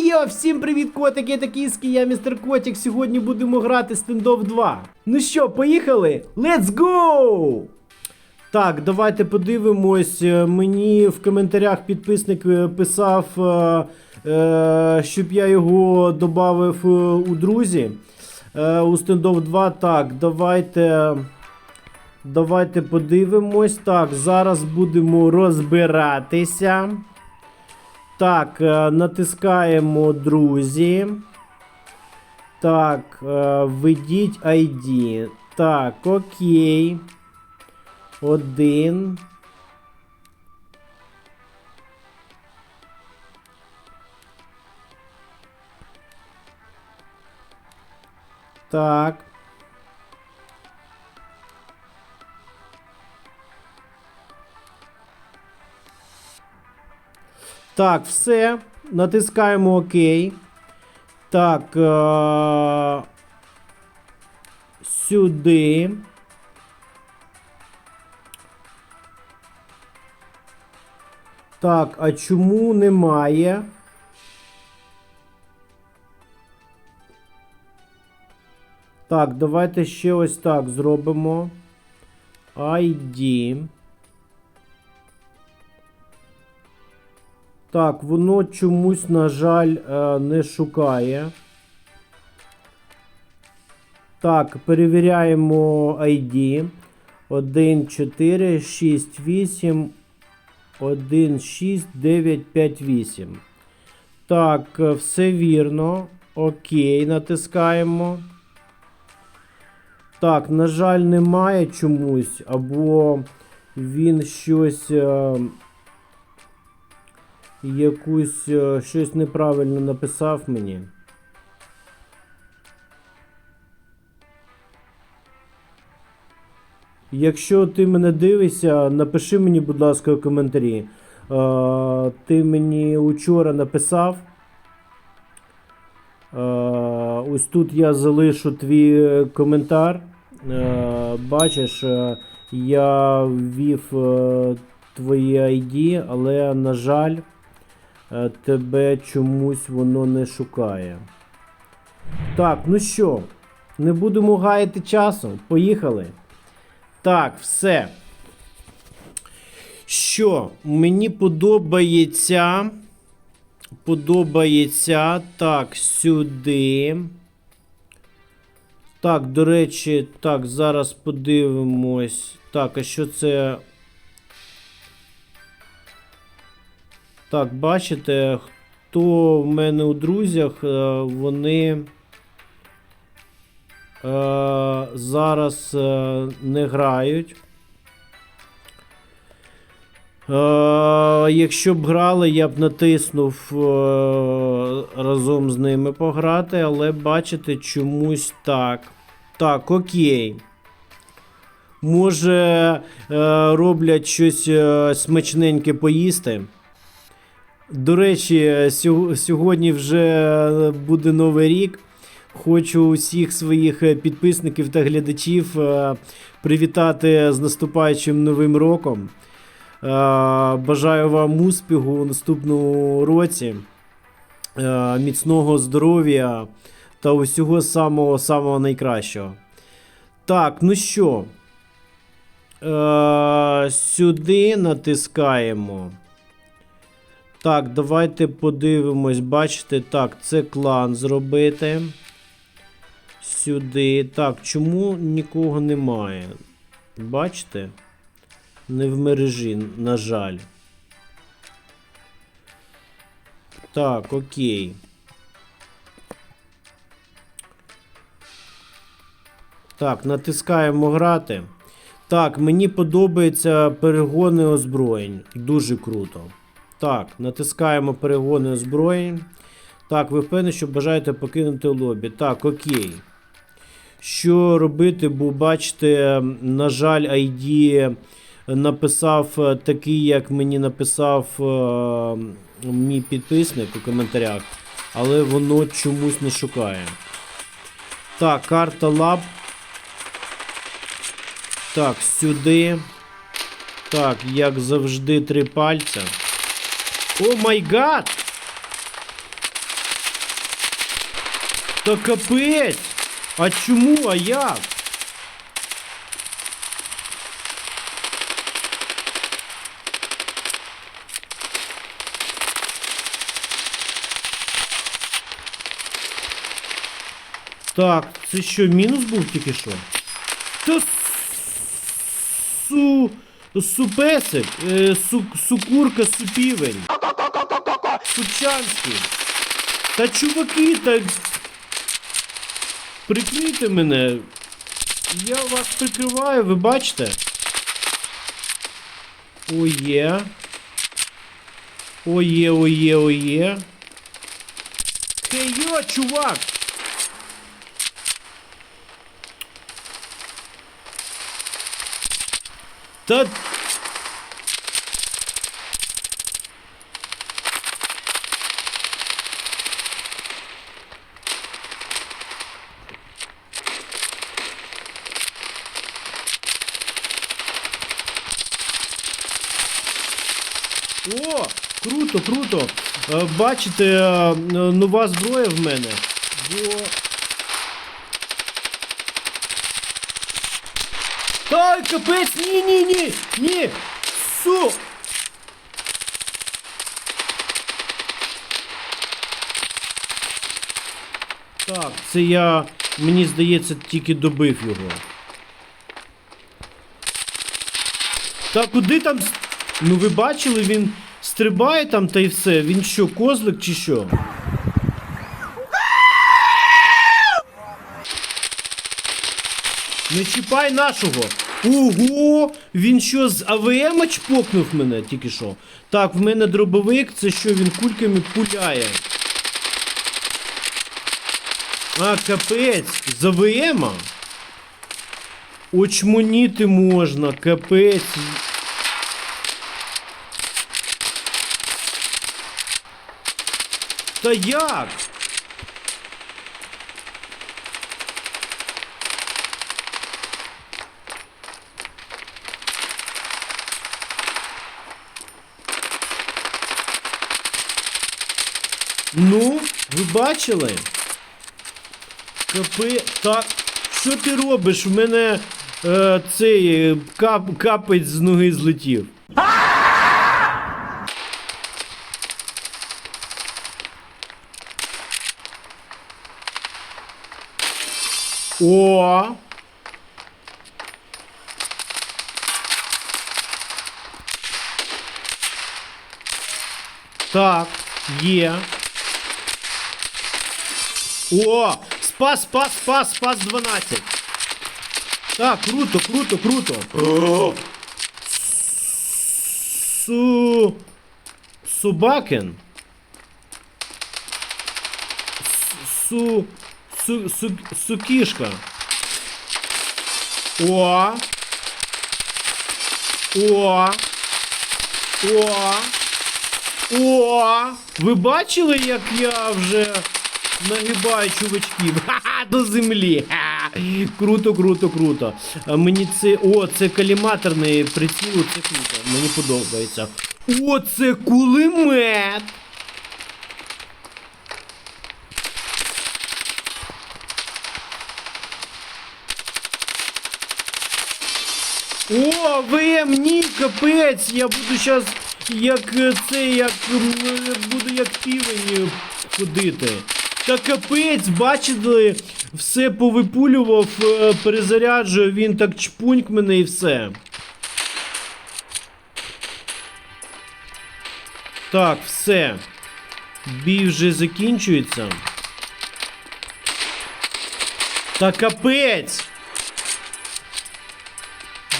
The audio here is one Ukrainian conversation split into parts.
Йо-йо-йо! Всім привіт, котики та кіски, я містер Котик. Сьогодні будемо грати стендов 2. Ну що, поїхали? Let's go! Так, давайте подивимось. Е, Мені в коментарях підписник е, писав, е, щоб я його додав у друзі. У стендов 2. Так, давайте. Давайте подивимось. Так, зараз будемо розбиратися. Так, е, натискаємо друзі. Так, е, введіть ID. Так, окей. Один. Так. Так, все. Натискаємо ОК. Так. Е- сюди. Так, а чому немає? Так, давайте ще ось так зробимо. ID. Так, воно чомусь, на жаль, е, не шукає. Так, перевіряємо ID. 1, 4, 6, 8, 1, 6, 9, 5, 8. Так, е, все вірно. Окей, натискаємо. Так, на жаль, немає чомусь, або він щось. Е, якусь е, щось неправильно написав мені. Якщо ти мене дивишся, напиши мені, будь ласка, в коментарі. Е, ти мені учора написав. Е, ось тут я залишу твій коментар. Е, бачиш, е, я ввів е, твої ID, але, на жаль, е, тебе чомусь воно не шукає. Так, ну що, не будемо гаяти часу. Поїхали. Так, все. Що, мені подобається. Подобається. Так, сюди. Так, до речі, так, зараз подивимось. Так, а що це? Так, бачите, хто в мене у друзях, е, вони е, зараз е, не грають. Якщо б грали, я б натиснув разом з ними пограти, але бачите, чомусь так. Так, окей. Може, роблять щось смачненьке поїсти. До речі, сьогодні вже буде новий рік. Хочу усіх своїх е, підписників та глядачів е, привітати з наступаючим новим роком. Е, Бажаю вам успіху у наступному році, е, міцного здоров'я та усього самого самого найкращого. Так, ну що, е, сюди натискаємо. Так, давайте подивимось. Бачите, так, це клан зробити. Сюди. Так, чому нікого немає? Бачите? Не в мережі, на жаль. Так, окей. Так, натискаємо грати. Так, мені подобаються перегони озброєнь. Дуже круто. Так, натискаємо перегони озброєнь. Так, ви впевнені, що бажаєте покинути лобі. Так, окей. Що робити, бо бачите, на жаль, ID написав е, такий, як мені написав е, мій підписник у коментарях, але воно чомусь не шукає. Так, карта лаб. Так, сюди. Так, як завжди, три пальця. О май гад! Та капець! А чому? А як? Так, це що, мінус був тільки що? Та су... Супесик, е, су... сукурка, супівень. Сучанський. Та чуваки, та... Прикрийте мене. Я вас прикриваю, ви бачите? Оє. Оє, оє, оє. Йо, чувак! Та... О, круто, круто. Е, Бачите, е, нова зброя в мене. Бо... Ай, капець, ні, ні, ні, ні. Су. Так, це я, мені здається, тільки добив його. Та куди там. Ну ви бачили, він стрибає там та й все. Він що, козлик чи що? Не чіпай нашого. Ого! Він що з АВМ чпокнув мене тільки що. Так, в мене дробовик, це що він кульками пуляє. А, капець, з АВМ? Очмоніти можна, капець. Та як? Ну, ви бачили? Капи. Так. Що ти робиш? У мене е, цей е, кап, капець з ноги злетів. О! Так, є. О! Спас, спас, спас, спас 12. Так, круто, круто, круто. Су... Субакен. Су... Су... Су... Сукішка. О! О! О! О! Ви бачили, як я вже нагибаю чувачків? Ха-ха, до землі. Ха! Круто, круто, круто. Мені це. О, це каліматорний приціл, це круто. Мені подобається. О, це кулемет! ВМ, ні, капець! Я буду зараз як е, це, як е, буду як півень е, ходити. Та капець, бачили, все повипулював, перезаряджую, він так чпуньк мене і все. Так, все. Бій вже закінчується. Та капець!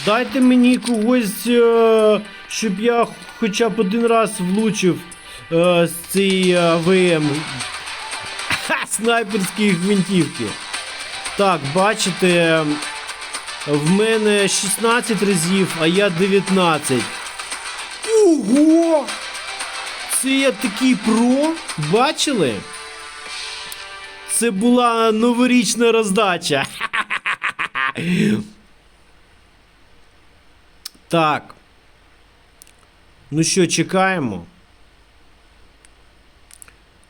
Дайте мені когось, е, щоб я хоча б один раз влучив е, з цієї АВМ. Ха, снайперські гвинтівки. Так, бачите, в мене 16 разів, а я 19. Ого! Це я такий про. Бачили? Це була новорічна роздача. Так. Ну що, чекаємо.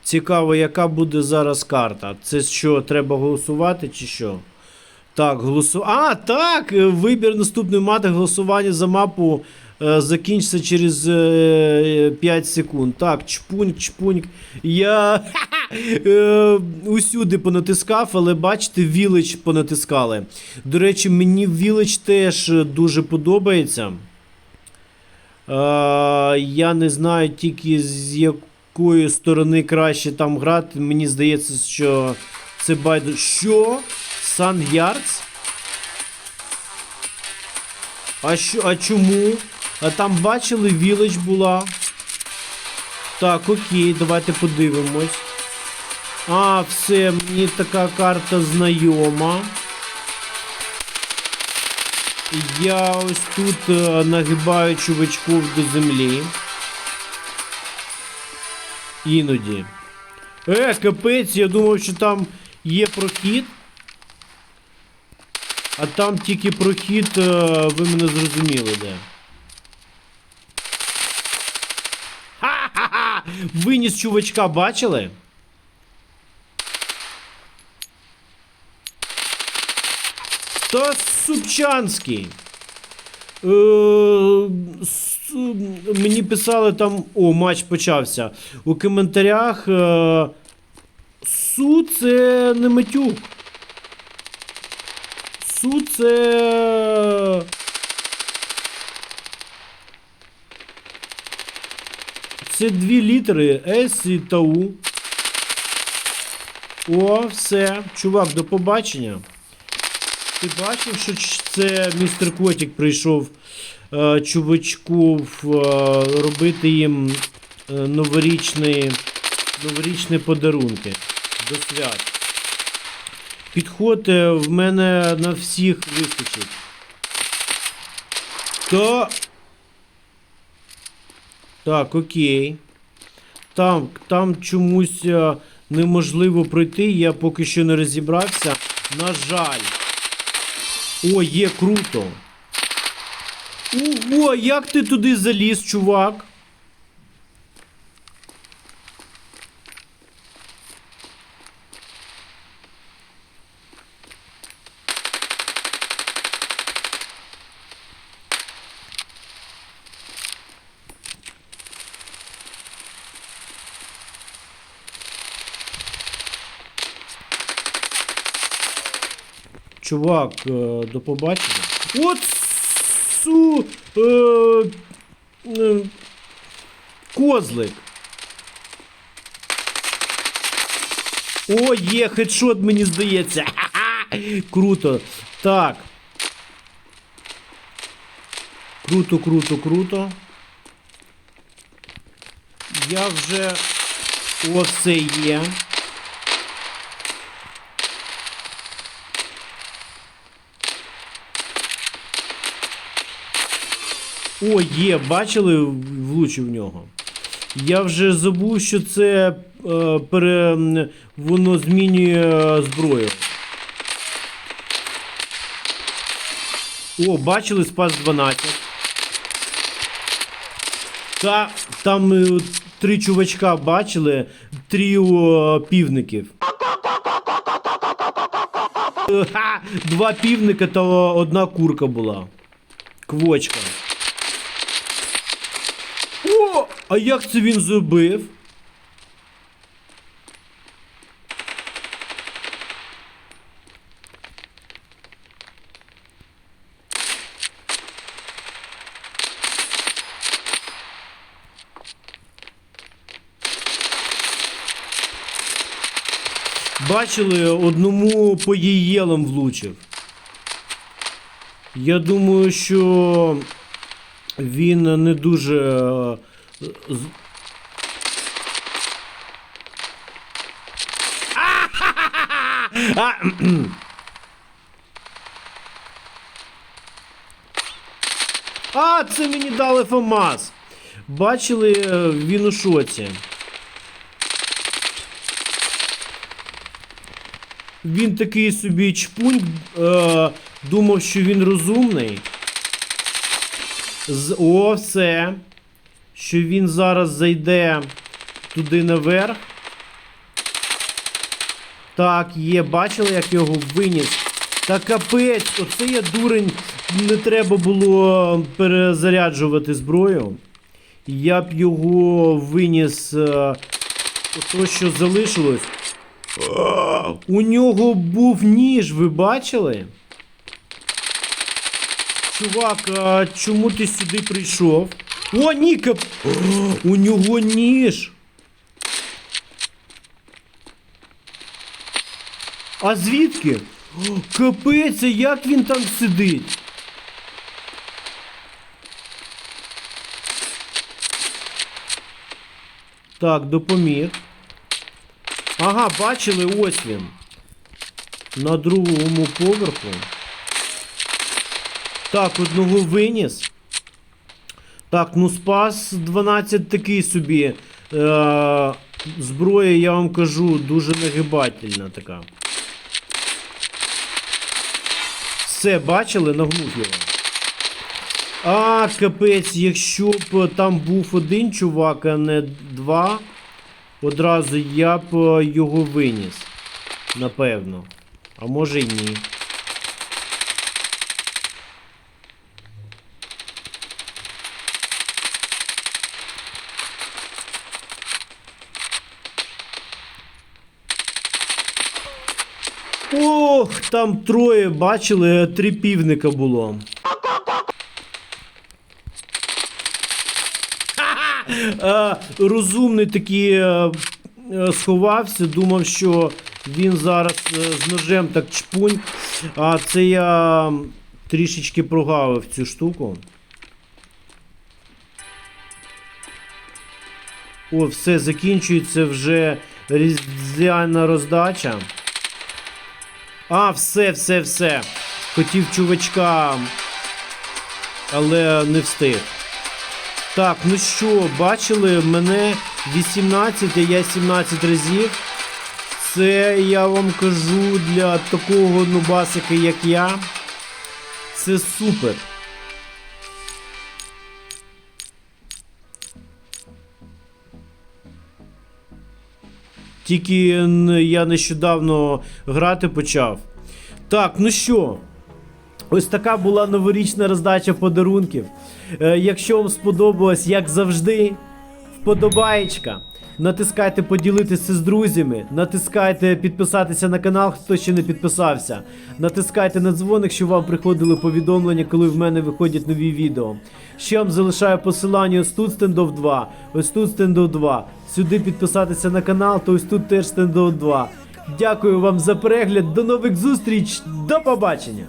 Цікаво, яка буде зараз карта. Це що, треба голосувати чи що? Так, голосу. А, так! е, Вибір наступної мати голосування за мапу е, закінчиться через е, 5 секунд. Так, чпуньк, чпуньк. Я е, усюди понатискав, але бачите, Village понатискали. До речі, мені Village теж дуже подобається. Е, я не знаю тільки з якої сторони краще там грати. Мені здається, що це байду. Що? Sun Yards? А що, а чому? А там бачили, Village була. Так, окей, давайте подивимось. А, все, мені така карта знайома. Я ось тут е, нагибаю чувачків до землі. Іноді. Е, капець, я думав, що там є прохід. А там тільки прохід, е, ви мене зрозуміли, де. Ха-ха-ха! Виніс чувачка, бачили? Та Супчанський. Е, су- мені писали там. О, матч почався. У коментарях. Е, Су це не Матюк. Су це. Це дві літери С і та У. О, все. Чувак, до побачення. Ти бачив, що це містер Котік прийшов е, чувачків е, робити їм е, новорічні, новорічні подарунки до свят. Підходьте, в мене на всіх вистачить. То. Так, окей. Там, там чомусь е, неможливо пройти, я поки що не розібрався. На жаль. О, є круто. Ого, як ти туди заліз, чувак? Чувак, е, до побачення. От су. Е, е, козлик. О, є, хедшот, мені здається. Ха-ха! Круто. Так. Круто, круто, круто. Я вже. О, це є. О, є, бачили, влучив в нього. Я вже забув, що це е, пере, воно змінює зброю. О, бачили спас 12. Та там е, три чувачка бачили, тріо е, півників. Два півника та одна курка була. Квочка. О! А як це він зробив? Бачили, одному по їєлам влучив. Я думаю, що він не дуже. А. А, це мені дали ФАМАС. Бачили, е, він у шоці. Він такий собі чпунь, е, думав, що він розумний. З, о, все. Що він зараз зайде туди наверх. Так, є, бачили, як його виніс. Та капець, оце я дурень, не треба було перезаряджувати зброю. Я б його виніс. Е, ото, що залишилось. У нього був ніж, ви бачили? Чувак, а чому ти сюди прийшов? О, ні, кап... У нього ніж. А звідки? Капець, як він там сидить? Так, допоміг. Ага, бачили, ось він. На другому поверху. Так, одного виніс. Так, ну спас 12 такий собі. Е- зброя, я вам кажу, дуже нагибательна така. Все, бачили, нагнув. А, капець, якщо б там був один чувак, а не два, одразу я б е, його виніс. Напевно. А може й ні. Ох, там троє бачили, три півника було. А, розумний такий е, е, сховався, думав, що він зараз е, з ножем так чпунь. А це я трішечки прогавив цю штуку. О, все, закінчується вже різдвяна роздача. А, все, все, все. Хотів чувачка, але не встиг. Так, ну що, бачили мене 18, а я 17 разів. Це я вам кажу для такого нубасика, як я. Це супер. Тільки я нещодавно грати почав. Так, ну що? Ось така була новорічна роздача подарунків. Е, якщо вам сподобалось, як завжди, вподобаєчка. Натискайте поділитися з друзями, натискайте підписатися на канал, хто ще не підписався. Натискайте на дзвоник, щоб вам приходили повідомлення, коли в мене виходять нові відео. Ще вам залишаю посилання ось тут стендов 2, ось тут стендов 2. Сюди підписатися на канал, то ось тут теж стендов 2. Дякую вам за перегляд, до нових зустріч, до побачення!